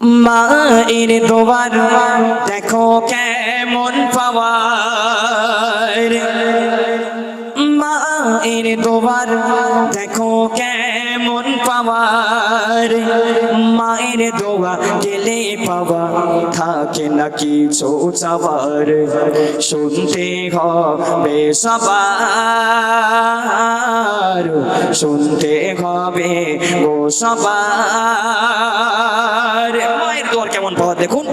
মায়ের দোবার দেখো কেমন পাওয়ার। মায়ের দোবার দেখো কেমন পাওয়ার। মায়ের দোয়া পাওয়া থাকে না কিছু চাবার শুনতে হবে সবার, শুনতে হবে গো সবার। মায়ের দোয়ার কেমন পাওয়া দেখুন।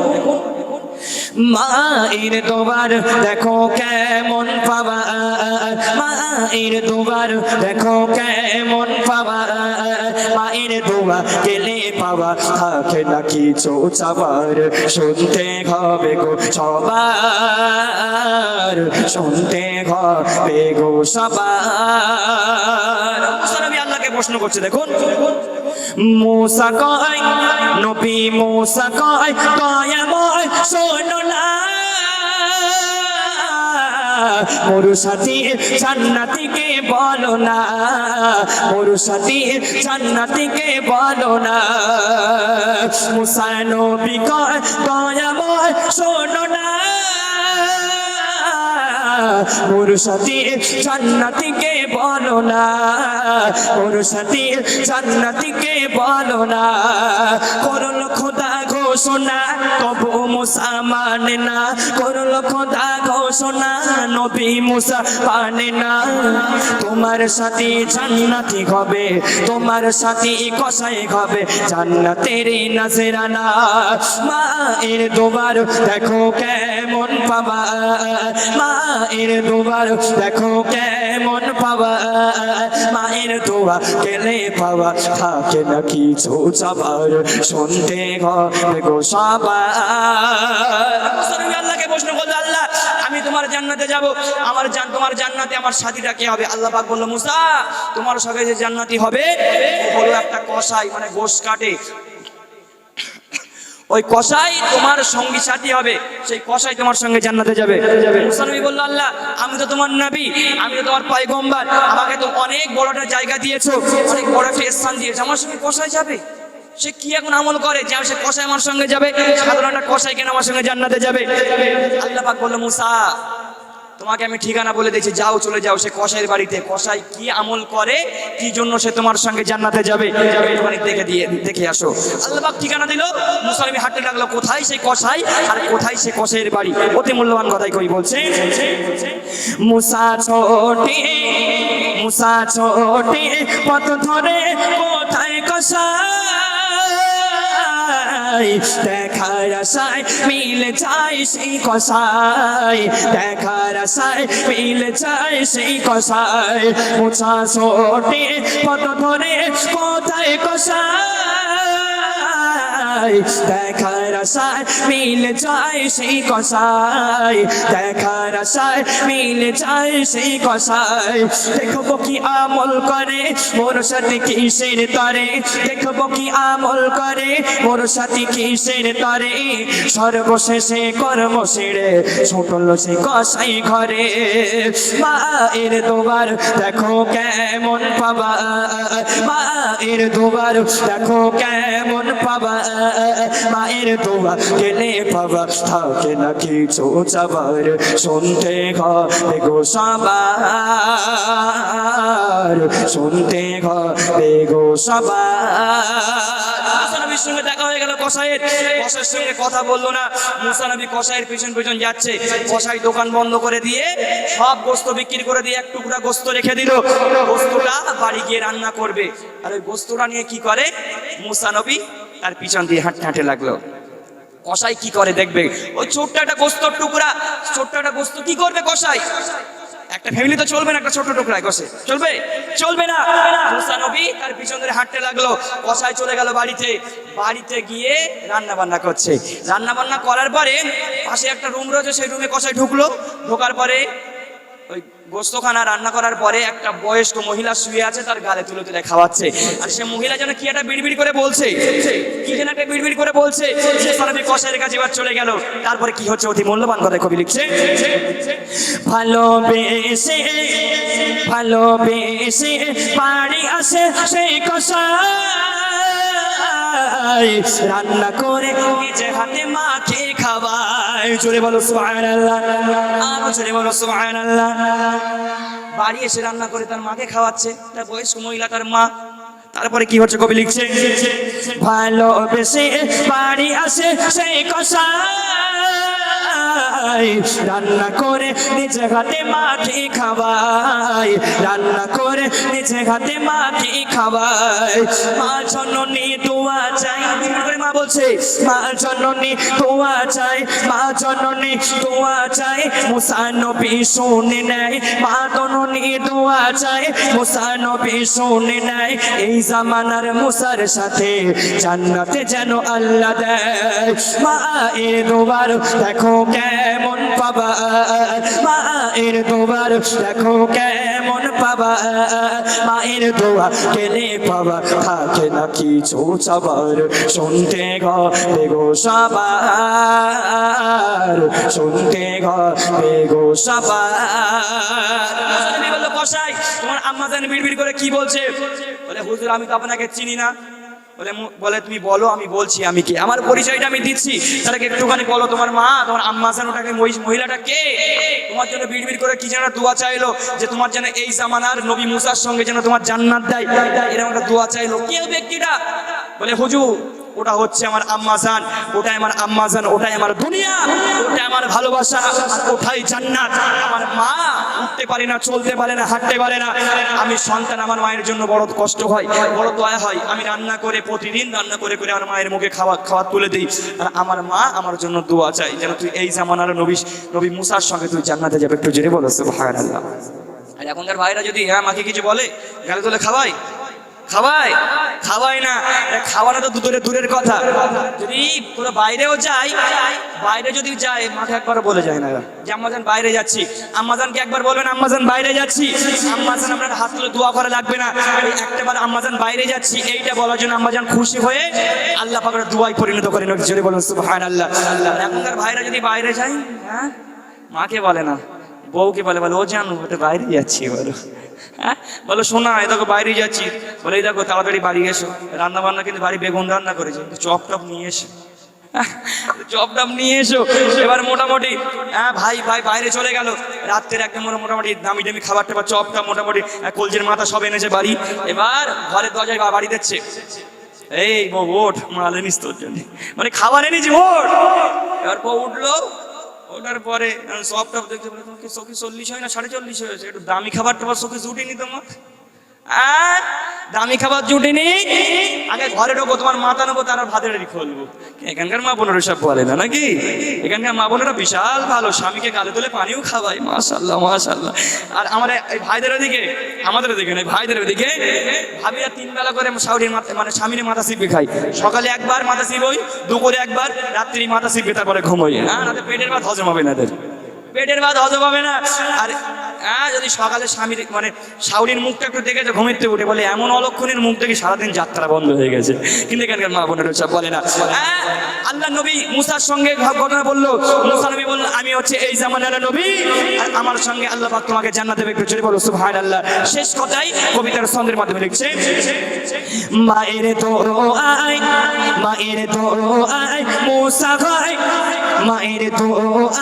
মায়ের দোবার দেখো কেমন পাওয়া, মায়ের দোবার দেখো কেমন পাওয়া, মায়ের দোয়া গেলে পাওয়া, থাকে না কিছু চাবার শুনতে হবে গো সবার, শুনতে হবে গো সবার। আল্লাহকে প্রশ্ন করছে, দেখুন। মুসা কয় নবী মুসা কয় দয়াময় শোনো না মরু সাথী জান্নাতিকে বলো না মরু সাথী জান্নাতিকে বলো না মুসা নবী কয় দয়াময় শোনো না মোর সাথে জান্নাতিকে বলো না ওর সাথে জান্নাতিকে বলো না করল খোদা ঘোষণা, তবু মুসা মানে না। করল খোদা ঘোষণা, নবী মুসা মানে না। তোমার সাথে জান্নাতি হবে, তোমার সাথে কষাই হবে, জান্নাতের নাজেরানা। মা এর দোবার দেখো কেমন পাবা, মায়ের দোবার দেখো কেমন পাওয়া মায়ের দোয়া গেলে পাওয়া, থাকে না কিছু চাবার শুনতে হবে আমি তোমার জান্নাতে যাব আমার জান তোমার জান্নাতে আমার সাথীটা কে হবে আল্লাহ পাক বলল মুসা তোমার সঙ্গে যে জান্নাতি হবে হলো একটা কসাই মানে গোশ কাটে ওই কসাই তোমার সঙ্গী সাথী হবে সেই কসাই তোমার সঙ্গে জান্নাতে যাবে মুসানবী বলল আল্লাহ আমি তো তোমার নবী আমি তো তোমার পয়গম্বর আমাকে তো অনেক বড় একটা জায়গা দিয়েছ অনেক বড় একটা স্থান দিয়েছ আমার সঙ্গে কসাই যাবে সে কি এখন আমল করে? যে সে কসাই আমার সঙ্গে যাবে। সাধারণ একটা কসাই কেন আমার সঙ্গে জান্নাতে যাবে? আল্লাহ পাক বলল, মুসা, তোমাকে আমি ঠিকানা বলে দিয়েছি। যাও, চলে যাও। সে কসাইয়ের বাড়িতে। কসাই কি আমল করে? কি জন্য সে তোমার সঙ্গে জান্নাতে যাবে? দেখে দিয়ে, দেখে আসো। আল্লাহবাক ঠিকানা দিল। মুসালিমি হাঁটতে লাগল। কোথায় সেই কসাই? আর কোথায় সে কসাইয়ের বাড়ি? অতি মূল্যবান কথাই কই বলছে, মুসা ছোটে মুসা ছোটে, পথ ধরে কোথায় কসাই দেখার আশায় মিলে যায় সেই কষাই দেখার আশায় মিলে যায় সেই কষাই মুছা সোটে কত ধরে কোথায় কষাই দেখার আশায় মিলে যায় সেই কষাই দেখার আশায় মিলে যায় সেই কষাই দেখব কি আমল করে মোর সাথে কিসের তরে? দেখব কি আমল করে মোর সাথে কিসের তরে? সর্বশেষে কর্ম সেরে ছোটল সে কষাই ঘরে। মায়ের দোবার দেখো কেমন পাবা। মায়ের দোবার দেখো কেমন পাবা। মায়ের দোয়া গেলে পাবা থাকে না কিছু চাবার শুনতে হবে গো সবার, শুনতে হবে গো সবার। সঙ্গে দেখা হয়ে গেল কসাইয়ের। কসাইয়ের সঙ্গে কথা বলল না। মুসানবী কসাইয়ের পেছন পেছন যাচ্ছে। কসাই দোকান বন্ধ করে দিয়ে সব গোস্ত বিক্রি করে দিয়ে এক টুকরা গোস্ত রেখে দিল। গোস্তটা বাড়ি গিয়ে রান্না করবে। আর ওই গোস্তটা নিয়ে কি করে? মুসানবী তার পিছন দিয়ে হাঁটতে হাঁটে লাগল। কসাই কি করে দেখবে? ওই ছোট্ট একটা গোস্তর টুকরা, ছোট্ট একটা গোস্ত কি করবে কষাই একটা ফ্যামিলি তো চলবে না একটা ছোট টুকরায় কষে চলবে? চলবে না। মুসা নবী তার পিছন ধরে হাঁটতে লাগল। কষাই চলে গেল বাড়িতে। বাড়িতে গিয়ে রান্না বান্না করছে। রান্না বান্না করার পরে পাশে একটা রুম রয়েছে, সেই রুমে কষাই ঢুকলো। ঢোকার পরে গোস্তখানা রান্না করার পরে একটা বয়স্ক মহিলা শুয়ে আছে, তার গালে তুলে তুলে খাওয়াচ্ছে। আর সে মহিলা যেন কি একটা বিড়বিড় করে বলছে? কি যেন একটা বিড়বিড় করে বলছে? সে সারাবি কষাইয়ের কাছে এবার চলে গেল। তারপরে কি হচ্ছে? অতি মূল্যবান কথা কবি লিখছে। ভালোবেসে ভালোবেসে বাড়ি আসে সেই কষাই খাওয়ায় রান্না করে নিজে হাতে মাকে খাওয়ায় জোরে বলো, সুবহানাল্লাহ। আরও জোরে বলো, সুবহানাল্লাহ। বাড়ি এসে রান্না করে তার মাকে খাওয়াচ্ছে, তার বয়স্ক মহিলা, তার মা। তারপরে কি হচ্ছে কবি লিখছে? ভালোবেসে বাড়ি আসে সেই কষাই রান্না করে নিজে হাতে মাকে খাওয়াই। রান্না করে নিজে হাতে মাকে খাওয়াই। মা জননী দোয়া চাই। বিপুল করে মা বলছে, মা জননী দোয়া চাই। মা জননী চাই। মুসা নবী শুনে মা জননী চাই। মুসা নবী শুনে এই জামানার মুসার সাথে জান্নাতে যেন আল্লাহ দেয়। মা এর দোবার দেখো কেমন পাবা। মা এর দোবার দেখো কেমন পাবা মায়ের দোয়া কেনে পাবা? থাকে না কিছু চাবার? শুনতে গে গো সবার। শুনতে গে গো সবার। কসাই, তোমার আম্মা জান করে কি বলছে? বলে, হুজুর, আমি তো আপনাকে চিনি না। বলে তুমি বলো, আমি বলছি, আমি কে? আমার পরিচয়টা আমি দিচ্ছি। তাহলে একটুখানি বলো তোমার মা? তোমার আম্মা জান ওটাকে মহি- মহিলাটা কে? তোমার জন্য বিড়বিড় করে কি যেন দোয়া চাইলো, যে তোমার যেন এই জামানার নবী মুসার সঙ্গে যেন তোমার জান্নাত দেয়। এরকম একটা দোয়া চাইলো। কে ব্যক্তিটা? বলে, হুজুর ওটা হচ্ছে আমার আম্মা আম্মাজান ওটাই আমার আম্মাজান ওটাই আমার দুনিয়া, ওটাই আমার ভালোবাসা ওটাই জান্নাত? আমার মা উঠতে পারে না, চলতে পারে না, হাঁটতে পারে না। আমি সন্তান, আমার মায়ের জন্য বড় কষ্ট হয়, বড় দয়া হয়। আমি রান্না করে, প্রতিদিন রান্না করে করে আমার মায়ের মুখে খাওয়া খাওয়া তুলে দিই। আর আমার মা আমার জন্য দোয়া চাই যেন তুই এই জামানার নবী নবী মুসার সঙ্গে তুই জান্নাতে যাবে। একটু জেনে বলো, সুবহানাল্লাহ। আর এখনকার ভাইরা যদি হ্যাঁ মাকে কিছু বলে, গালে তোলে খাওয়াই খাওয়াই খাওয়াই না। খাওয়ানো তো দূরের দূরের কথা। যদি পুরো বাইরেও যাই বাইরে যদি যাই মাকে একবার বলে যায় না। যে আম্মাজান বাইরে যাচ্ছি। আম্মাজানকে একবার বলবেন আম্মাজান বাইরে যাচ্ছি। আম্মাজান আপনার হাত তুলে দোয়া করা লাগবে না। এই একটাবার আম্মাজান বাইরে যাচ্ছি। এইটা বলার জন্য আম্মাজান খুশি হয়ে আল্লাহ পাকের দোয়াই পরিণত করেন জোরে বলুন, সুবহানাল্লাহ। এখনকার ভাইরা যদি বাইরে যায় হ্যাঁ মাকে বলে না, বউকে বলে বলে, ও জানো বাইরে যাচ্ছি। বলো হ্যাঁ? বলো শোনা এই দেখো বাইরে যাচ্ছি। বলে এই দেখো তাড়াতাড়ি বাড়ি এসো। রান্না বান্না কিন্তু বাড়ি বেগুন রান্না করেছে চপ টপ নিয়ে এসো। হ্যাঁ, চপ টপ নিয়ে এসো। এবার মোটামুটি হ্যাঁ ভাই ভাই বাইরে চলে গেল। রাত্রের একদম মোটা- মোটামুটি দামি দামি খাবার টাবার চপ টপ মোটামুটি আহ, কলজের মাথা সব এনেছে বাড়ি। এবার ঘরের দরজায় বাড়ি দিচ্ছে। এই বউ ওঠ মাল এনেস তোর জন্য। মানে খাবার এনেছি ওঠ। এবার বউ উঠল ওটার পরে সব টপ দেখতে বলে কি চোখে চল্লিশ হয় না সাড়ে চল্লিশ হয়েছে একটু দামি খাবার টাবার চোখে জুটিনি তোমার দামি খাবার জুটি জুটিনি আগে ঘরে ঢোকো, তোমার মাথা নেব তার ভাতের খুলবো। এখানকার মা বোনেরা সব বলে, না নাকি? এখানকার মা বোনেরা বিশাল ভালো, স্বামীকে গালে তুলে পানিও খাওয়ায় মাশাল্লাহ মাশাল্লাহ আর আমার এই ভাইদের ওদিকে, আমাদের ওদিকে না ভাইদের দিকে ভাবিরা তিন বেলা করে শাউরির মাথা মানে স্বামীর মাথা সিপে খাই সকালে একবার মাথা সিবই দুপুরে একবার, রাত্রি মাথা সিপে, তারপরে ঘুমোই হ্যাঁ না পেটের ভাত হজম হবে না এদের। পেটের ভাত হজম হবে না। আর হ্যাঁ যদি সকালে স্বামীর মানে শাউরির মুখটা একটু দেখেছে, ঘুমিতে উঠে বলে, এমন অলক্ষণের মুখ দেখে সারাদিন যাত্রা বন্ধ হয়ে গেছে। কিন্তু এখানকার মা বোনের বলে না। আল্লাহ নবী মুসার সঙ্গে ঘটনা বলল। মুসা নবী বলল আমি হচ্ছে এই জামানার নবী। আর আমার সঙ্গে আল্লাহ পাক তোমাকে জান্নাত একটু জোরে বলো সুবহানাল্লাহ। শেষ কথাই কবিতার ছন্দের মাধ্যমে লিখছে, মায়ের তো আয় মায়ের তো আয় মুসা খায়, মায়ের তো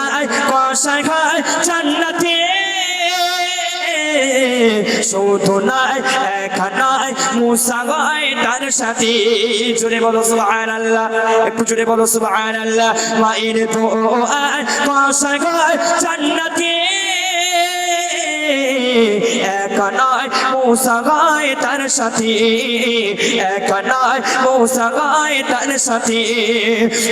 আয় কষায় খায় জান্নাতে। শুধু নাই, একা নয় মুসা গায় তার সাথে। জোরে বলো সুবহানাল্লাহ, একটু জোরে বলো সুবহানাল্লাহ। মায়ের তো আয় কষায় খায় জান্নাতে একা নয় মৌসা গায় তার সাথে, একা নয় মৌসা গায় তার সাথে।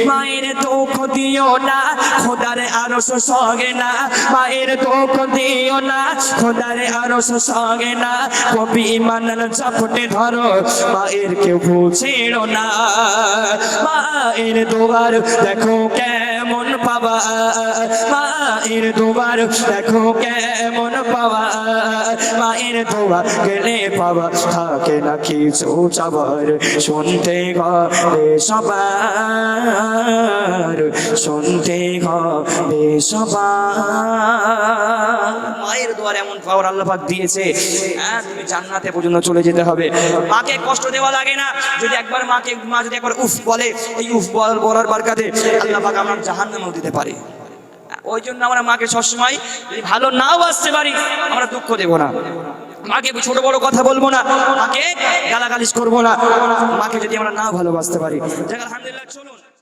মায়ের দুঃখ দিও না, খোদার আরও সঙ্গে না। মায়ের দুঃখ দিও না, খোদার আরও সঙ্গে না। কবি মানার চাপটে ধরো, মায়ের কেউ বুঝেও না। মায়ের দোয়ার দেখো কেমন পাবা মায়ের দুবার দেখো কেমন পাওয়া। মায়ের দোয়া গেলে পাওয়া থাকে না কিছু চাবার শুনতে হবে সবার, শুনতে হবে সবার। মায়ের দোয়ার এমন পাওয়ার আল্লাহ দিয়েছে। হ্যাঁ তুমি জান্নাতে পর্যন্ত চলে যেতে হবে। মাকে কষ্ট দেওয়া লাগে না। যদি একবার মাকে, মা যদি একবার উফ বলে, এই উফ বল বলার বারকাতে আল্লাহ আমরা জাহান্নামেও দিতে পারে। ওই জন্য আমরা মাকে সবসময়, যদি ভালো নাও আসতে পারি আমরা দুঃখ দেব না। মাকে ছোট বড় কথা বলব না, মাকে গালাগালিজ করব না। মাকে যদি আমরা নাও ভালোবাসতে পারি। আলহামদুলিল্লাহ, চলুন।